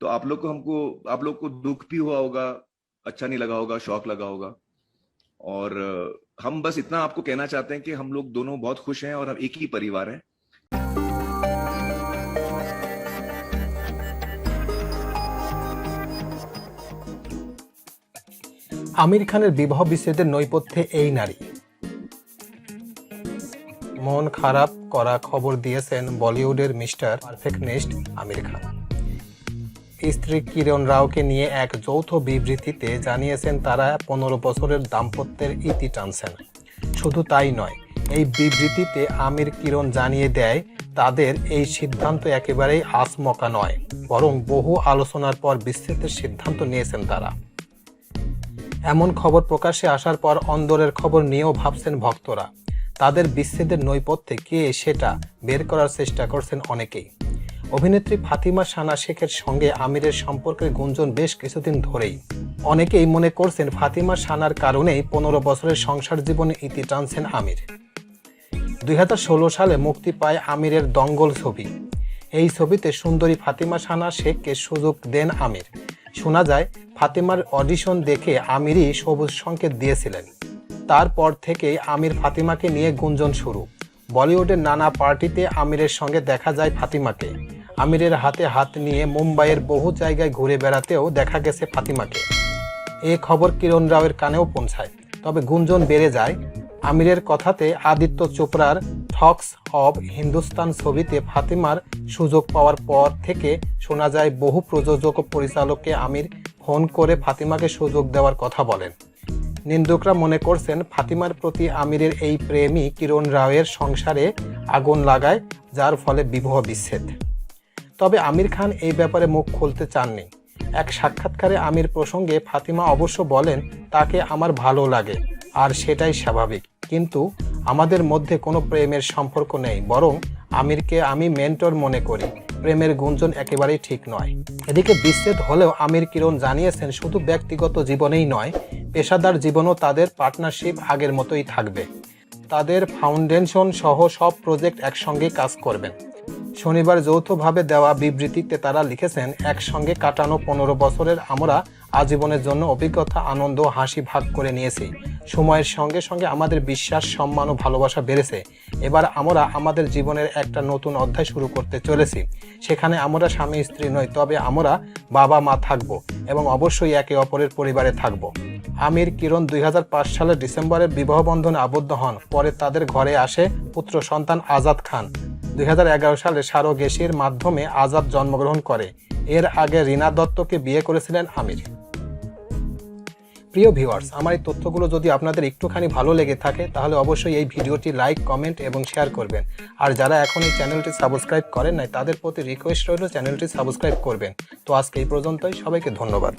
तो आप लोग को हमको आप लोग को दुख भी हुआ होगा अच्छा नहीं लगा होगा शौक लगा होगा और अ, हम बस इतना आपको कहना चाहते हैं कि हम लोग दोनों बहुत खुश हैं और हम एक ही परिवार हैं আমির খানের বিবাহ বিচ্ছেদের নৈপথ্যে এই নারী মন খারাপ করা খবর দিয়েছেন বলিউডের মিস্টার পারফেক্টনেস্ট আমির খান স্ত্রী কিরণ রাওকে নিয়ে এক যৌথ বিবৃতিতে জানিয়েছেন তারা পনেরো বছরের দাম্পত্যের ইতি টানছেন। শুধু তাই নয়, এই বিবৃতিতে আমির কিরণ জানিয়ে দেয়, তাদের এই সিদ্ধান্ত একেবারেই আসমকা নয়, বরং বহু আলোচনার পর বিস্তৃতের সিদ্ধান্ত নিয়েছেন তারা। এমন খবর প্রকাশে আসার পর অন্দরের খবর নিয়েও ভাবছেন ভক্তরা। তাদের বিচ্ছেদের নৈপথ্যে কে সেটা বের করার চেষ্টা করছেন অনেকেই। অভিনেত্রী ফাতিমা সানা শেখের সঙ্গে আমিরের সম্পর্কের গুঞ্জন বেশ কিছুদিন ধরেই। অনেকেই মনে করছেন ফাতিমা সানার কারণেই পনেরো বছরের সংসার জীবনে ইতি টানছেন আমির। দুই হাজার ষোলো সালে মুক্তি পায় আমিরের দঙ্গল ছবি। এই ছবিতে সুন্দরী ফাতিমা সানা শেখকে সুযোগ দেন আমির। শোনা যায়, ফাতিমার অডিশন দেখে আমিরই সবুজ সংকেত দিয়েছিলেন। তারপর থেকেই আমির ফাতিমাকে নিয়ে গুঞ্জন শুরু। বলিউডের নানা পার্টিতে আমিরের সঙ্গে দেখা যায় ফাতিমাকে। আমিরের হাতে হাত নিয়ে মুম্বাইয়ের বহু জায়গায় ঘুরে বেড়াতেও দেখা গেছে ফাতিমাকে। এ খবর কিরণ রাওয়ের কানেও পৌঁছায়। তবে গুঞ্জন বেড়ে যায়, আমিরের কথাতে আদিত্য চোপড়ার থক্স অব হিন্দুস্তান ছবিতে ফাতিমার সুযোগ পাওয়ার পর থেকে শোনা যায়, বহু প্রযোজক ও পরিচালককে আমির ফোন করে ফাতিমাকে সুযোগ দেওয়ার কথা বলেন। নিন্দুকরা মনে করছেন, ফাতিমার প্রতি আমিরের এই প্রেমই কিরণ রাওয়ের সংসারে আগুন লাগায়, যার ফলে বিবাহ বিচ্ছেদ। তবে আমির খান এই ব্যাপারে মুখ খুলতে চাননি। এক সাক্ষাৎকারে আমির প্রসঙ্গে ফাতিমা অবশ্য বলেন, তাকে আমার ভালো লাগে আর সেটাই স্বাভাবিক। কিন্তু আমাদের মধ্যে কোনো প্রেমের সম্পর্ক নেই, বরং আমিরকে আমি মেন্টর মনে করি। প্রেমের গুঞ্জন একেবারেই ঠিক নয়। এদিকে বিচ্ছেদ হলেও আমির কিরণ জানিয়েছেন, শুধু ব্যক্তিগত জীবনেই নয়, পেশাদার জীবনও তাদের পার্টনারশিপ আগের মতোই থাকবে। তাদের ফাউন্ডেশন সহ সব প্রজেক্ট একসঙ্গে কাজ করবেন। শনিবার যৌথভাবে দেওয়া বিবৃতিতে তারা লিখেছেন, একসঙ্গে কাটানো পনেরো বছরের আমরা আজীবনের জন্য অভিজ্ঞতা, আনন্দ হাসি ভাগ করে নিয়েছি। সময়ের সঙ্গে সঙ্গে আমাদের বিশ্বাস, সম্মান ও ভালোবাসা বেড়েছে। এবার আমরা আমাদের জীবনের একটা নতুন অধ্যায় শুরু করতে চলেছি। সেখানে আমরা স্বামী, স্ত্রী নই, তবে আমরা বাবা মা থাকব এবং অবশ্যই একে অপরের পরিবারে থাকব। আমির কিরণ দুই হাজার পাঁচ সালের ডিসেম্বরে বিবাহবন্ধনে আবদ্ধ হন। পরে তাদের ঘরে আসে পুত্র সন্তান আজাদ খান। দুই হাজার এগারো সালে সারোগেসির মাধ্যমে আজাদ জন্মগ্রহণ করে। এর আগে রিনা দত্তকে বিয়ে করেছিলেন আমির। প্রিয় ভিউয়ার্স আমার এই তথ্যগুলো যদি আপনাদের একটুখানি ভালো লেগে থাকে, তাহলে অবশ্যই এই ভিডিওটি লাইক কমেন্ট এবং শেয়ার করবেন। আর যারা এখন এই চ্যানেলটি সাবস্ক্রাইব করেন নাই, তাদের প্রতি রিকোয়েস্ট রইল চ্যানেলটি সাবস্ক্রাইব করবেন। তো আজকে এই পর্যন্তই, সবাইকে ধন্যবাদ।